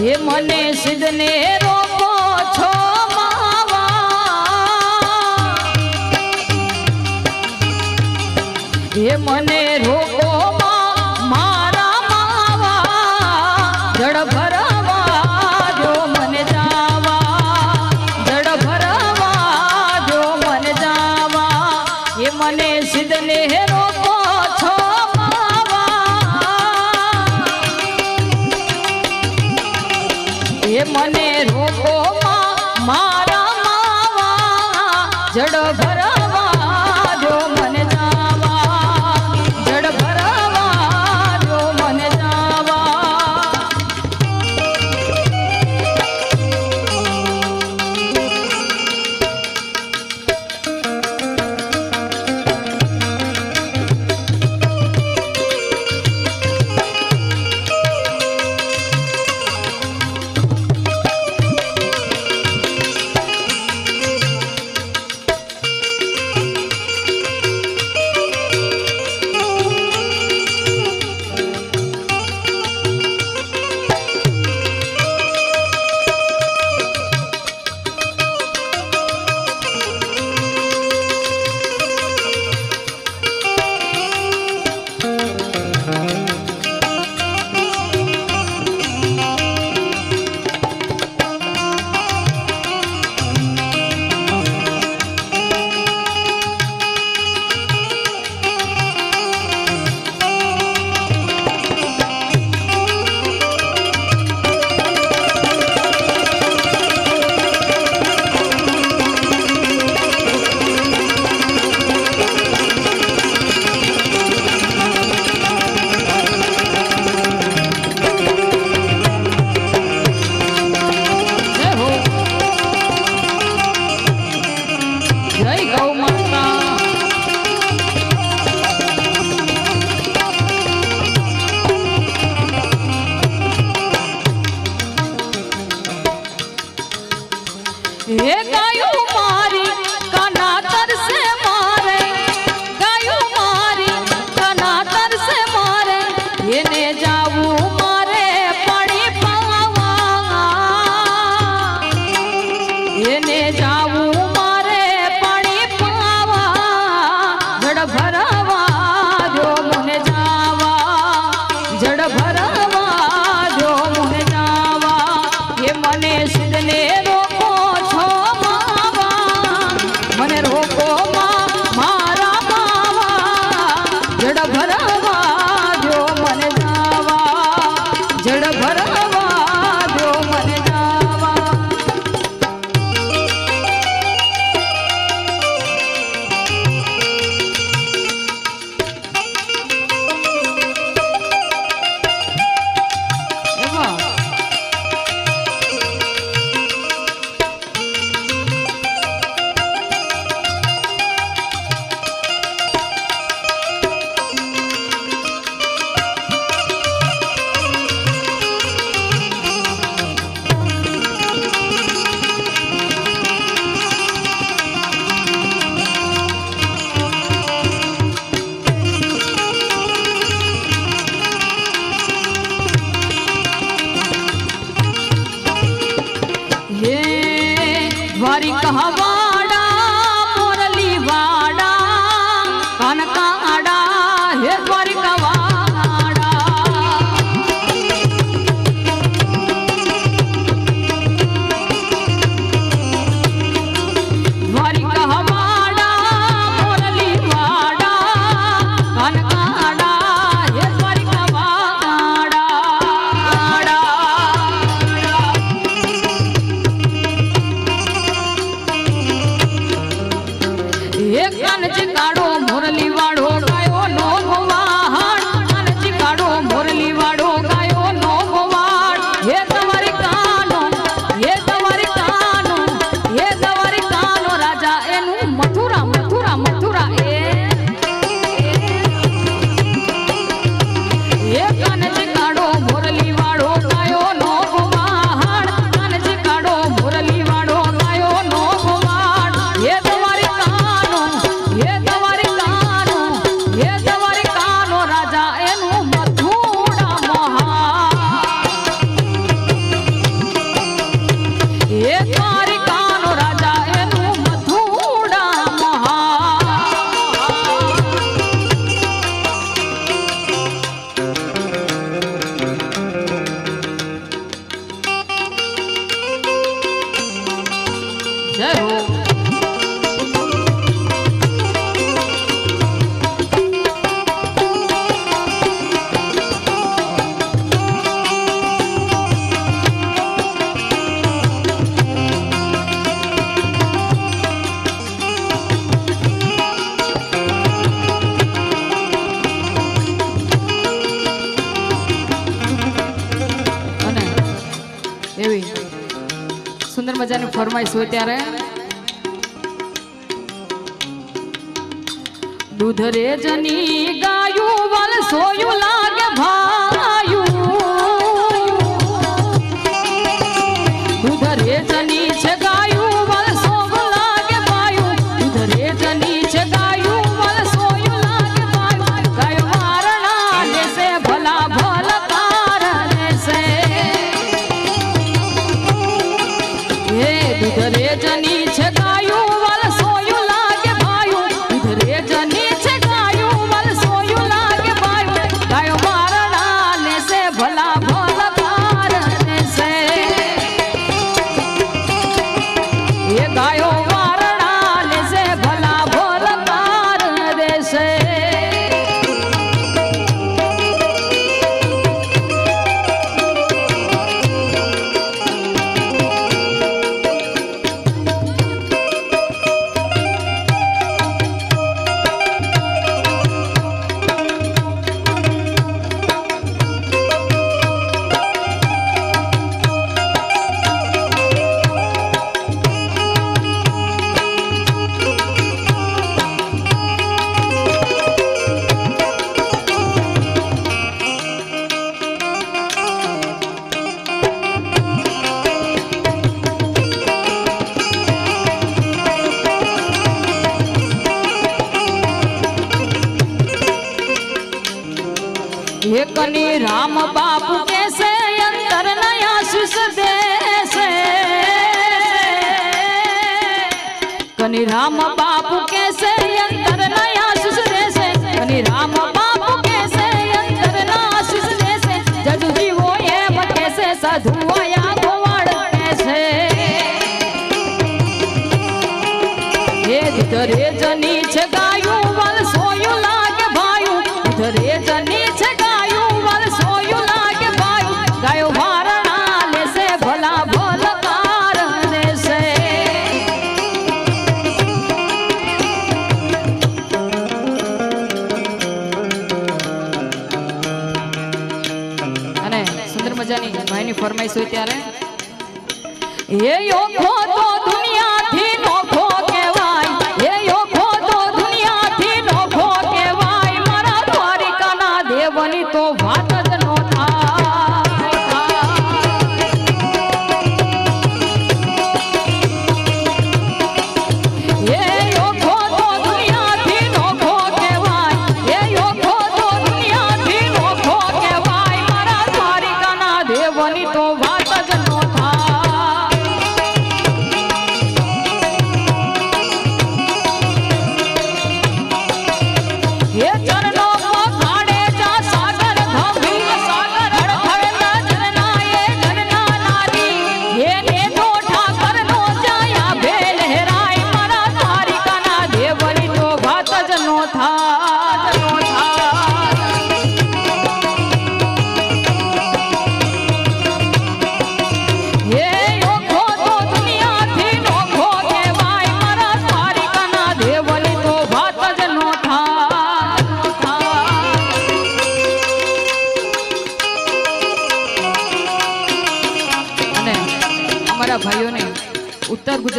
હે મને સિદ્ધને રોકો છો માવા? હે મને મજાની ફરમાઈશ હોય ત્યારે. દૂધ રે જની ગાયું વાલ સોયું અને રામ બાપુ કેસે અંતર નયા આશીષ દેશે અને રામ બાપુ કેસે અંતર ના આશીષ દેશે જડુજીવો એમ કેસે સાધુઓ યા ગોવાળ કેસે હે દીધરે જની છે બેસો ત્યારે?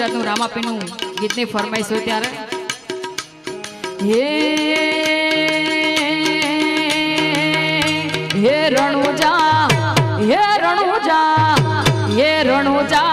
ગુજરાતનું રામાપીનું ગીતની ફરમાઈશ હોય ત્યારે. હે હે રણુજા હે રણુજા હે રણુજા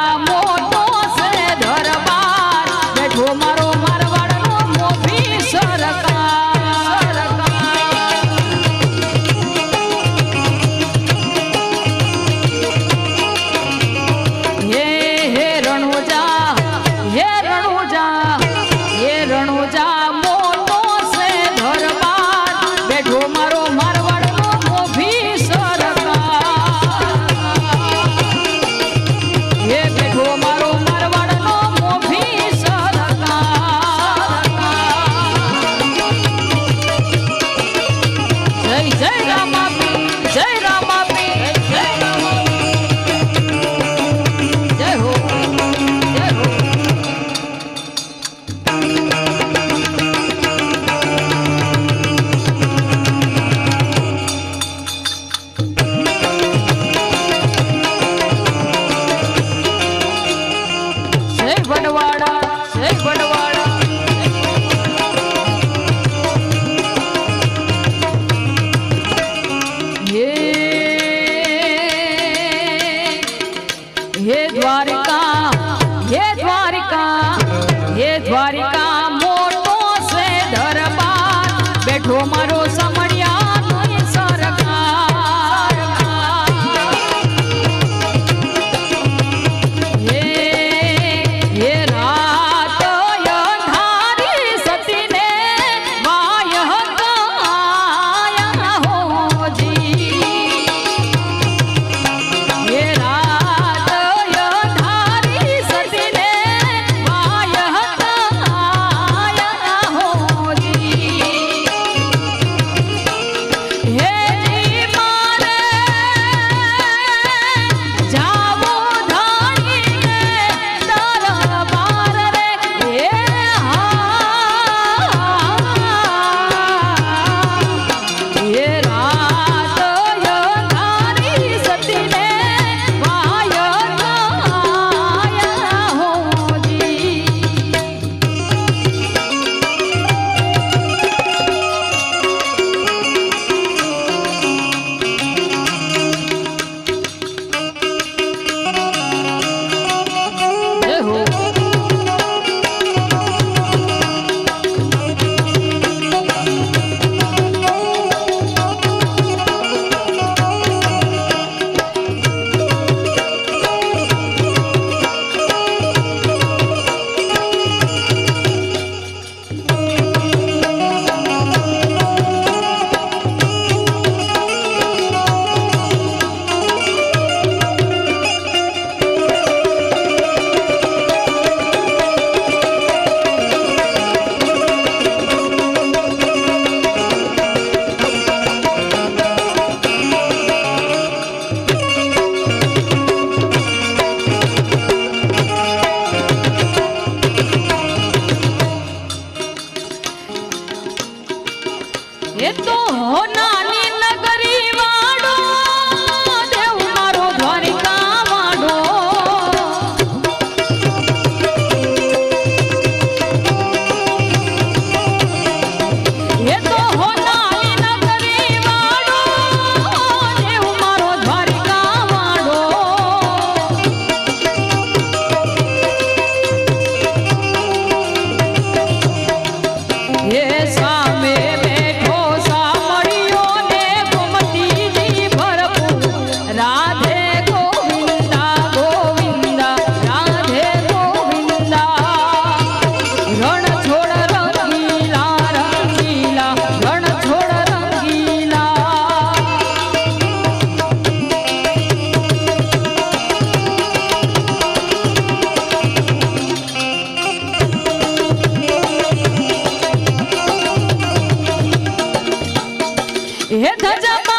હે ધજા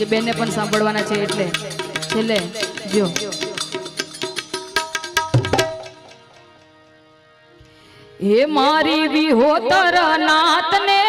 જે બેનને પણ સાંભળવાના છે એટલે. છેલ્લે જો. હે મારી વિહોતર નાથને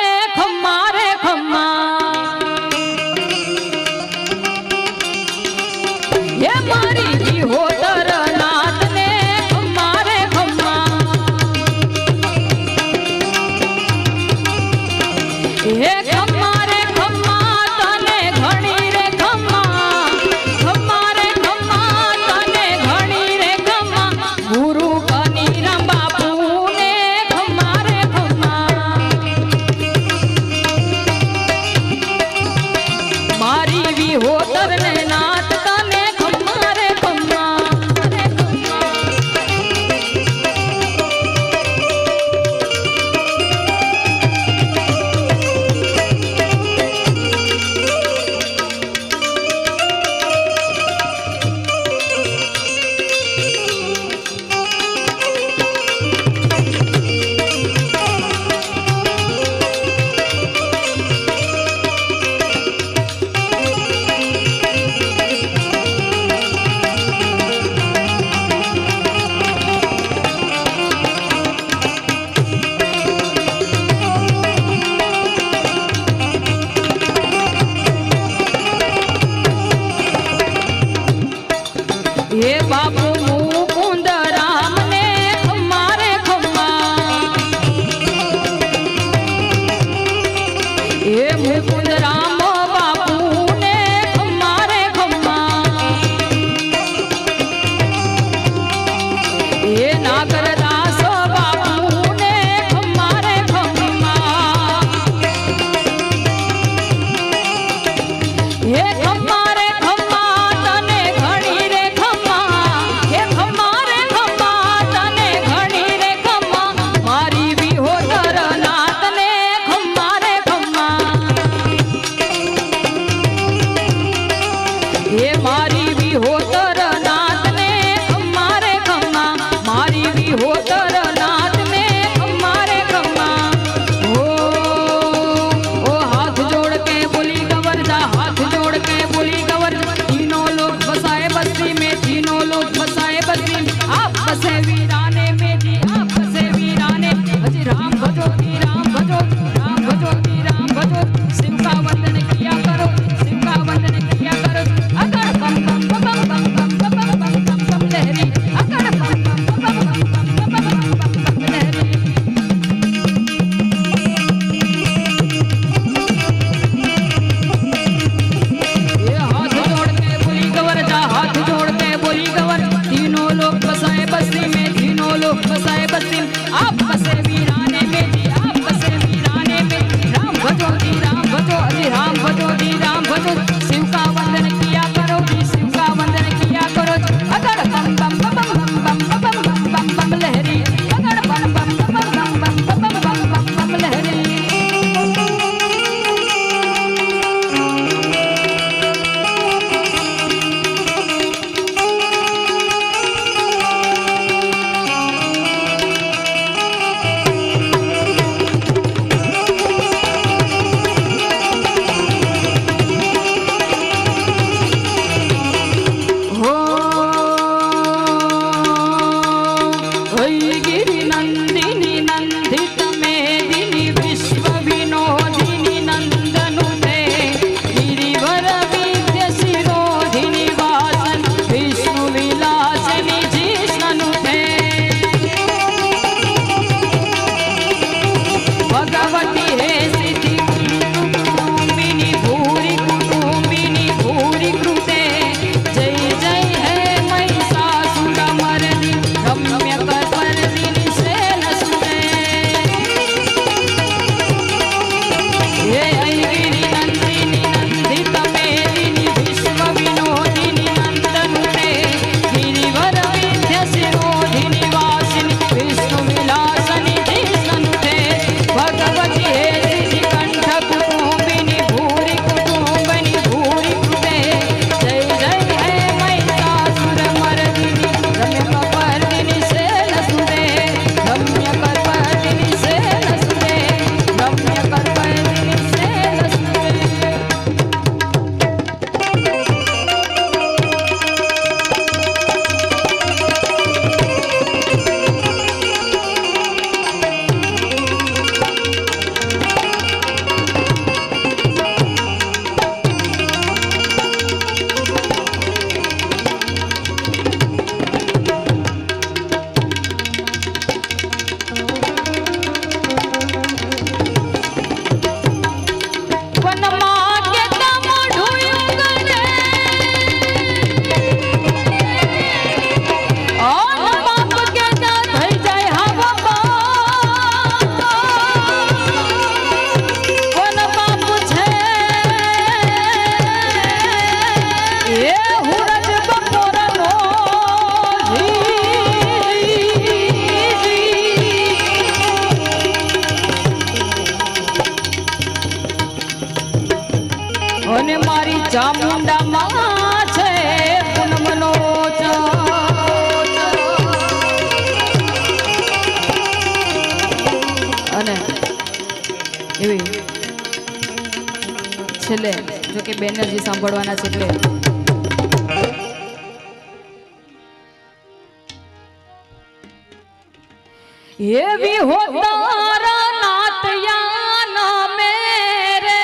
એવી હોતા નાતયા મેરે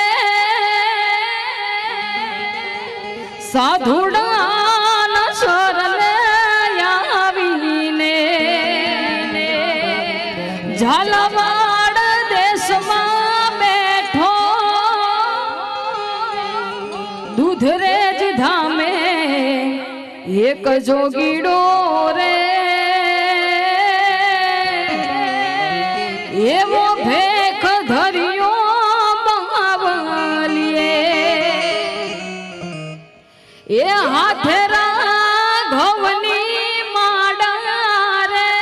સાધુડા શરલે આવીને ઝાલવાડ દેશમાં બેઠો દૂધરેજ ધામે એક જોગીડો હાથે રાઘવની માડા રે.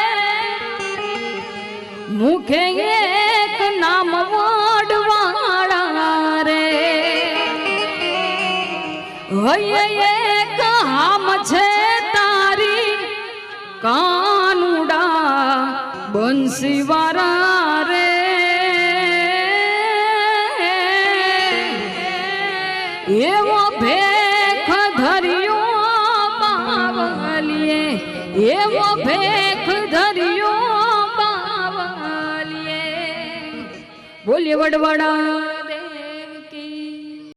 મુખે એક નામ મોડવાળા રે. હૈયે એક હામ છે તારી. કાનુડા બંસીવારા वडवडा